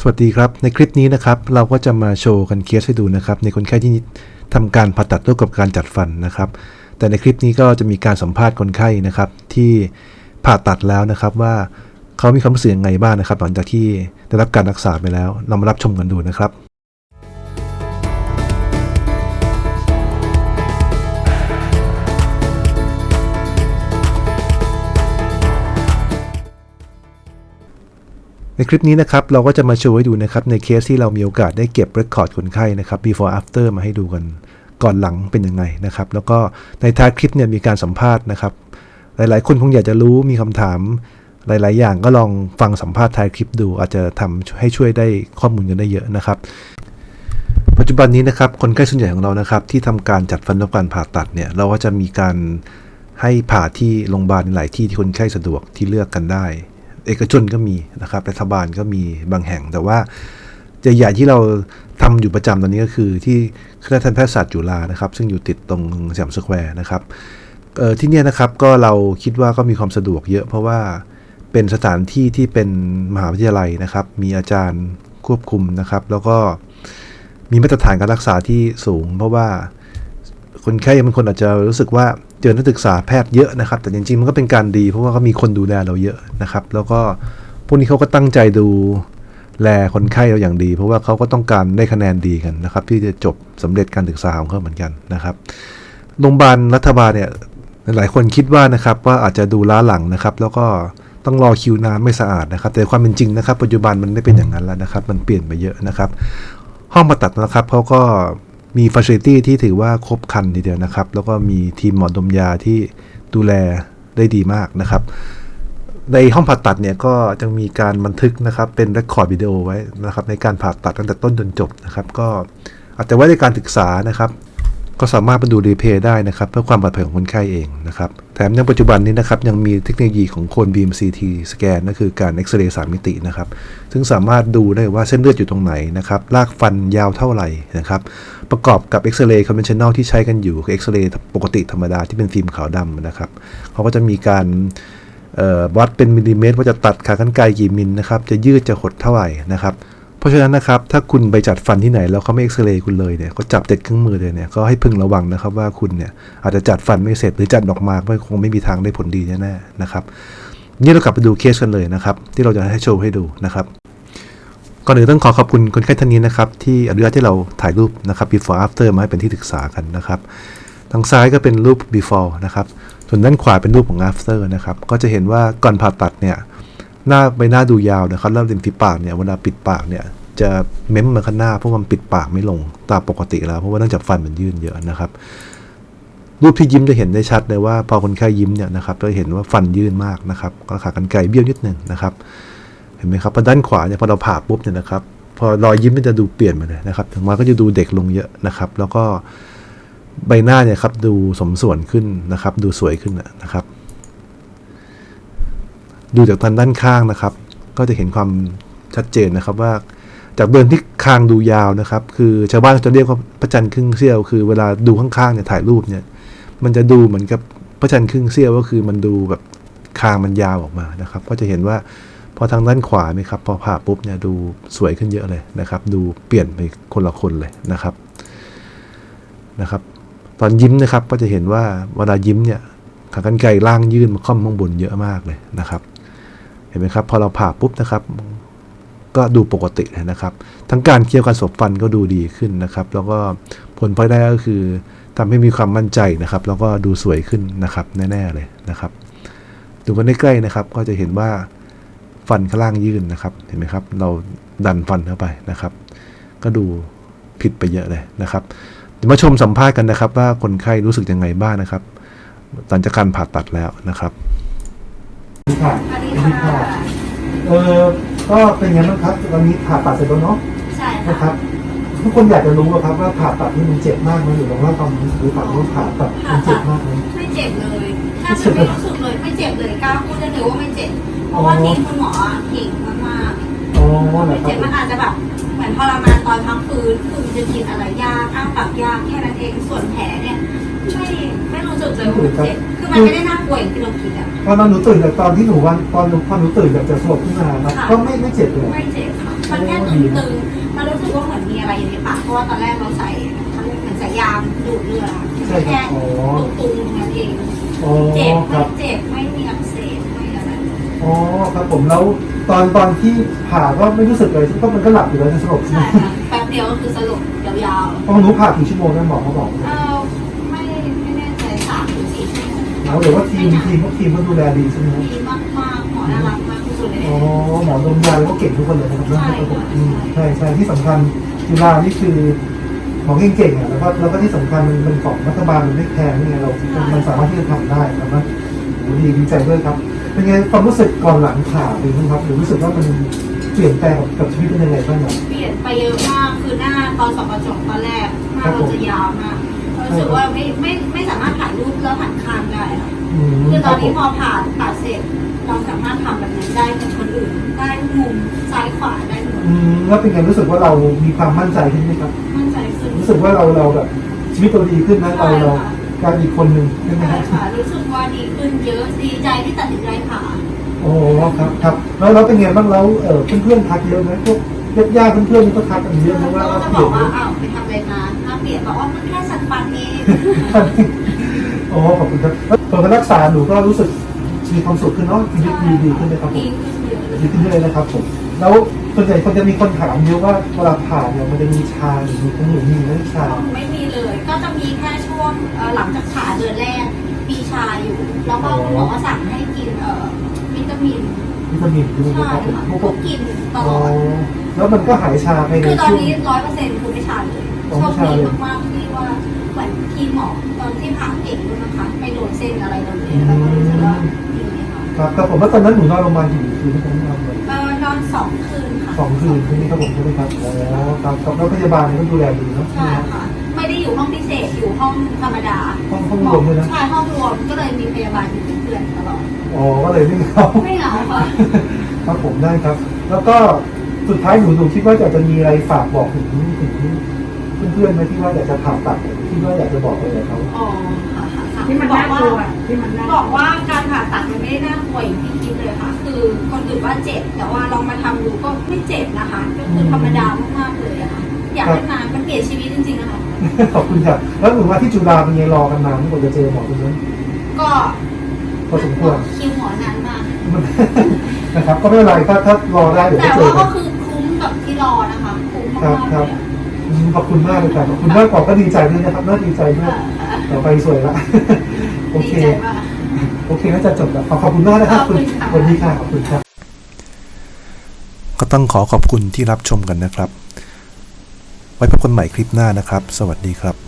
สวัสดีครับ ในคลิปนี้นะครับ เราก็จะมาโชว์กันเคสให้ดูนะครับ ในคนไข้ที่ทำการผ่าตัดร่วมกับการจัดฟันนะครับ แต่ในคลิปนี้ก็จะมีการสัมภาษณ์คนไข้นะครับ ที่ผ่าตัดแล้วนะครับว่าเขามีความรู้สึกยังไงบ้างนะครับ หลังจากที่ได้รับการรักษาไปแล้ว เรามารับชมกันดูนะครับ ในคลิปนี้นะครับเราก็จะมาโชว์ให้ดูนะครับในเคสที่เรามีโอกาสได้เก็บเรคคอร์ดคนไข้นะครับ before after มาให้ดูกันก่อนหลังเป็นยังไงนะครับ แล้วก็ในท้ายคลิปเนี่ยมีการสัมภาษณ์นะครับ หลายๆ คนคงอยากจะรู้มีคำถามหลาย ๆ อย่างก็ลองฟังสัมภาษณ์ท้ายคลิปดู อาจจะทำให้ช่วยได้ข้อมูลกันได้เยอะนะครับ ปัจจุบันนี้นะครับคนไข้ส่วนใหญ่ของเรานะครับ ที่ทำการจัดฟันรับการผ่าตัดเนี่ยเราก็จะมีการให้ผ่าที่โรงพยาบาลหลายที่ที่คนไข้สะดวกที่เลือกกันได้ เอกชนก็มีนะครับรัฐบาลก็มีบางแห่ง แต่ว่าใหญ่ๆที่เราทำอยู่ประจำตอนนี้ก็คือที่คณะทันแพทยศาสตร์จุฬานะครับ ซึ่งอยู่ติดตรงสยามสแควร์นะครับเออที่นี่นะครับก็เราคิดว่าก็มีความสะดวกเยอะเพราะว่าเป็นสถานที่ที่เป็นมหาวิทยาลัยนะครับ มีอาจารย์ควบคุมนะครับ แล้วก็มีมาตรฐานการรักษาที่สูง เพราะว่า คนไข้บางคนอาจจะรู้สึกว่าเจอนักศึกษาแพทย์เยอะนะครับ แต่จริงๆมันก็เป็นการดี เพราะว่าก็มีคนดูแลเราเยอะนะครับ แล้วก็พวกนี้เขาก็ตั้งใจดูแลคนไข้เราอย่างดี เพราะว่าเขาก็ต้องการได้คะแนนดีกันนะครับ ที่จะจบสำเร็จการศึกษาของเขาเหมือนกันนะครับโรงพยาบาลรัฐบาลเนี่ยหลายคนคิดว่านะครับว่าอาจจะดูล้าหลังนะครับ แล้วก็ต้องรอคิวนานไม่สะอาดนะครับ แต่ความเป็นจริงนะครับ ปัจจุบันมันไม่เป็นอย่างนั้นแล้วนะครับ มันเปลี่ยนไปเยอะนะครับ ห้องผ่าตัดนะครับเขาก็ มีฟ a ซิลิตี้ที่ถือว่าครบครันทีเดียวนะครับ แล้วก็มีทีมหมอดมยาที่ดูแลได้ดีมากนะครับ ในห้องผ่าตัดเนี่ยก็จะมีการบันทึกนะครับเป็นรคคอร์ดวิดีโอไว้นะครับ ในการผ่าตัดตั้งแต่ต้นจนจบนะครับ ก็อาจจะไว้ในการศึกษานะครับ ก็สามารถไปดูรีเพย์ได้นะครับ เพื่อความปลอดภัยของคนไข้เองนะครับ แถมในปัจจุบันนี้นะครับยังมีเทคโนโลยีของโคน B M C T สแกนนั่นคือการเอ็กซเรย์สามมิตินะครับซึ่งสามารถดูได้ว่าเส้นเลือดอยู่ตรงไหนนะครับรากฟันยาวเท่าไหร่นะครับประกอบกับเอ็กซเรย์คอนเวนชั่นแนลที่ใช้กันอยู่คือเอ็กซเรย์ปกติธรรมดาที่เป็นฟิล์มขาวดำนะครับเขาก็จะมีการวัดเป็นมิลลิเมตร ว่าจะตัดขากรรไกรกี่มิลนะครับจะยืดจะหดเท่าไหร่นะครับ ราะฉะนั้นนะครับถ้าคุณไปจัดฟันที่ไหนแล้วเขาไม่เอ็กซเรย์คุณเลยเนี่ยก็จับติดเครื่องมือเลยเนี่ยก็ให้พึงระวังนะครับว่าคุณเนี่ยอาจจะจัดฟันไม่เสร็จหรือจัดออกมาก็คงไม่มีทางได้ผลดีแน่ๆนะครับนี่เรากลับไปดูเคสกันเลยนะครับ ที่เราจะให้โชว์ให้ดูนะครับก่อนอื่นต้องขอขอบคุณคนไข้ท่านนี้นะครับ ที่อนุญาตให้เราถ่ายรูปนะครับ before after มาให้เป็นที่ศึกษากันนะครับ ทางซ้ายก็เป็นรูป before นะครับ ส่วนด้านขวาเป็นรูปของ after นะครับ ก็จะเห็นว่าก่อนผ่าตัดเนี่ย หน้าใบหน้าดูยาวนะครับแล้วริมฝีปากเนี่ยเวลาปิดปากเนี่ยจะเม้มมาข้างหน้าเพราะมันปิดปากไม่ลงตามปกติแล้วเพราะว่าเนื่องจากฟันมันยื่นเยอะนะครับ รูปที่ยิ้มจะเห็นได้ชัดเลยว่า พอคนไข้ยิ้มเนี่ยนะครับจะเห็นว่าฟันยื่นมากนะครับก็ขากรรไกรเบี้ยวนิดหนึ่งนะครับ เห็นไหมครับพอด้านขวาเนี่ยพอเราผ่าปุ๊บเนี่ยนะครับ พอรอยยิ้มมันจะดูเปลี่ยนไปเลยนะครับถึงมาก็จะดูเด็กลงเยอะนะครับ แล้วก็ใบหน้าเนี่ยครับดูสมส่วนขึ้นนะครับ ดูสวยขึ้นนะครับ ดูจากทางด้านข้างนะครับ ก็จะเห็นความชัดเจนนะครับว่า จากเดินที่คางดูยาวนะครับ คือชาวบ้านจะเรียกว่าพระจันทร์ครึ่งเสี้ยว คือเวลาดูข้างๆเนี่ยถ่ายรูปเนี่ย มันจะดูเหมือนกับพระจันทร์ครึ่งเสี้ยวก็คือมันดูแบบคางมันยาวออกมานะครับ ก็จะเห็นว่าพอทางด้านขวาไหมครับ พอผ่าปุ๊บเนี่ยดูสวยขึ้นเยอะเลยนะครับ ดูเปลี่ยนไปคนละคนเลยนะครับนะครับ ตอนยิ้มนะครับก็จะเห็นว่าเวลายิ้มเนี่ยขากรรไกรล่างยื่นมาค่อมข้างบนเยอะมากเลยนะครับ ห็นไหมครับ พอเราผ่าปุ๊บนะครับ ก็ดูปกติเลยนะครับ ทั้งการเคี้ยวการสบฟันก็ดูดีขึ้นนะครับ แล้วก็ผลพลอยได้ก็คือทำให้มีความมั่นใจนะครับ แล้วก็ดูสวยขึ้นนะครับแน่ ๆ เลยนะครับ ดูกันใกล้ๆนะครับ ก็จะเห็นว่าฟันข้างล่างยื่นนะครับ เห็นไหมครับ เราดันฟันเข้าไปนะครับ ก็ดูผิดไปเยอะเลยนะครับมาชมสัมภาษณ์กันนะครับ ว่าคนไข้รู้สึกยังไงบ้างนะครับหลังจากการผ่าตัดแล้วนะครับ ค่ะสวัสดีสวัสดีค่ะค่ะ เออก็เป็นไงบ้างครับวันนี้ผ่าตัดเสร็จแล้วเนาะใช่นะคค่ะรับ ทุกคนอยากจะรู้อะครับว่าผ่าตัดนี่มันเจ็บมากไหมหรือว่าความรู้สึกหรือเปล่าว่าผ่าตัดมันเจ็บมากไหมไม่เจ็บเลยถ้าจะไม่รู้สึกเลยไม่เจ็บเลยกล้าพูดได้เลยว่าไม่เจ็บ เพราะว่าทีมคุณหมอเก่งมากอ๋อๆเหรไม่อครัเจ็บบมันอาจจะแบบเหมือนทรมานตอนพักฟื้นคือจะกินอะไรยากอ้าปากยากแค่นั้นเองส่วนแผลเนี่ยไม่ไม่รู้สึกเลยว่ามันเจ็บคือ มันไม่ได้น่ากลัวอย่างที่เราคิดอะตอนนั้นหนูตื่นจากตอนที่หนูวันตอนหนูพอหนูตื่นจากจะสลบขึ้นมาครับค่ะก็ไม่ไม่เจ็บเลยไม่เจ็บค่ะมันแค่ตึงๆมันรู้สึกว่าเหมือนมีอะไรอยู่ในปากเพราะว่าตอนแรกเราใส่เขาเรียกเหมือนสายยางดูดเลือดใช่คแค่รับอ๋อตุงๆนั่นเองอ๋อเจ็บคไม่รับเจ็บไม่มีอักเสบไม่อะไรอ๋อครับผมแล้วตอนตอนที่ผ่าก็ไม่รู้สึกเลยก็มันก็หลับอยู่แล้วจะสลบใช่ไหใช่มค่ะแป๊บเดียวก็คือสรุปยาวพอหนูผ่ากี่ชั่วโมงนั่นหมอเขาบอกๆเออ ชั่วโมงหมอเดี๋ยวว่าทีมทีมทีมเขาดูแลดีใช่ไหมครับดีมากๆหมอน่ารักมากที่สุดเลยอ๋อหมอดมยาแล้วก็เก่งทุกคนเลยนะครับใช่ครับผมค่ะอืมใช่ใช่ที่สำคัญจุฬานี่คือหมอเก่งๆอะแล้วก็แล้วก็ที่สำคัญมันเป็นของรัฐบาลมันไม่แพงนี่ไงเรามันสามารถที่จะทำได้นะครับโหดีดีใจด้วยครับเป็นไงความรู้สึกก่อนหลังผ่าเป็นไงครับหรือรู้สึกว่ามันเปลี่ยนแปลงกับกับชีวิตเป็นยังไงบ้างครับ เปลี่ยนไปเยอะมากคือหน้าตอนสอบประจบตอนแรกหน้าเราจะยาวมาก รู้สึกว่าไม่ไม่ไม่สามารถถ่ายรูปแล้วหันข้างได้ค่ะอืมคือตอนนี้คพรัอบผ่าผ่าเสร็จเราสามารถทำแบบนั้นได้เหมือนคนอื่นได้ทุกมุมซ้ายขวาได้หมดอืมแล้วเป็นไงรู้สึกว่าเรามีความมั่นใจขึ้นไหมครับ มั่นใจขึ้นรู้สึกว่าเราเราแบบชีวิตเราดีขึ้นนะเราเรากลายเป็นอีกคนหนึ่งใช่ไหมใช่ครับค่ะรู้สึกว่าดีขึ้นเยอะดีใจที่ตัดสินใจผ่าโอ้ครับครับแล้วแล้วเป็นไงบ้างแล้วเออเพื่อนๆทักเยอะไหมพวกญาติๆเพื่อนๆนี่ก็ทักกันเยอะไหมว่าเราว่าจะเปบลี่อยกนว่าอ้าวไปทำอะไรมาถ้า เปลี่ยนบอกว่ามันแค่สันฟันเองโอ้ขอบคุณครับแล้วตอนการรักษาหนูก็รู้สึกมีความสุขขึ้นเนาะชีวิตดีดีขึ้นไหมครับผดีมขึ้นเยอะเลยดีขึ้นเยอะเลยนะครับผมแล้วส่วนใหญ่คนจะมีคนถามเยอะว่าเวลาผ่าเนี่ยมันจะมีชาหรือมีขนมมีไหมชาไม่มีเลย ก็จะมีแค่ช่วงเอ่อหลังจากผ่าเดือนแรกมีชาอยู่ แล้วก็คุณหมอก็สั่งให้กินเอ่อวิตามินวิตามินด้วยใช่นะครับผมค่ะพวกก็กินตอ๋ลออด แล้วมันก็หายชาไปในคือตอนช่วงนี้ร้อยเปอร์เซ็นต์คือไม่ชาเลยอ๋อ โชไม่คชาดีเลยมากๆที่ว่าเหมือนทีมหมอตอนที่ผ่าเก่งด้วยนะคะไม่โดนเส้นอะไรเลยแล้วก็รู้สึกว่าดีเลยค่ะครับแต่ผมว่าตอนนั้นหนูนอนโรงพยาบาลกี่คืนที่ผมนอนเลยเอ่อนอนสองคืนค่ะสองคืนใช่ไหมครับผมใช่ไหมครับอ๋อครับครับแล้วพยาบาลเนี่ยก็ดูแลดีเนาะใช่ค่ะไม่ได้อยู่ห้องพิเศษอยู่ห้องธรรมดาห้องห้องรวมด้วยนะใช่ห้องรวมก็เลยมีพยาบาลอยู่เป็นเพื่อนตลอดอ๋อก็เลยไม่เข้าไม่เหงาค่ะครับผมได้ครับ แล้วก็สุดท้ายหนูหนูคิดว่าอยากจะมีอะไรฝากบอกถึงถึง เพื่อนๆไหมที่ว่าอยากจะผ่าตัดที่ว่าอยากจะบอกอะไรกับเขาอ๋อค่ะค่ะค่ะที่มันบอน่ากกว่าลัวที่มันน่ากบลัวอกว่าการผ่าตัดมันไม่ได้น่ากลัวอย่างที่คิดเลยค่ะ คือคนอื่นว่าเจ็บ แต่ว่าลองมาทำดูก็ไม่เจ็บนะคะ ก็คือธรรมดามากๆเลยอะค่ะ อยากให้มามันเปลี่ยนชีวิตจริงๆนะคะ ขอบคุณครับแล้วหนูว่าที่จุฬาเป็นไงรอกันนานที่กว่าจะเจอหมอคนนี้ก็พอสมควรคิวหมอนานมาก นะครับก็ไม่เป็นไรถ้าถ้ารอได้เดี๋ยวแต่ก็เจว่าอกัก็นคือคุ้มกับที่รอนะคะ คุ้มครับมากๆคเลรับ ยอะอืม ขอบคุณมากเลยครับขอบคุณมากกว่าก็ดีใจด้วยนะครับน่าดีใจด้วยค่ะต่อไปสวยละโอดีเคใจมากโอเคน่าจะจบแล้วขอขอบคุณมากนะครับขอบคุณค่ะสวัสดีค่ะขอบคุณครับ ก็ต้องขอขอบคุณที่รับชมกันนะครับ ไว้พบกันใหม่คลิปหน้านะครับ สวัสดีครับ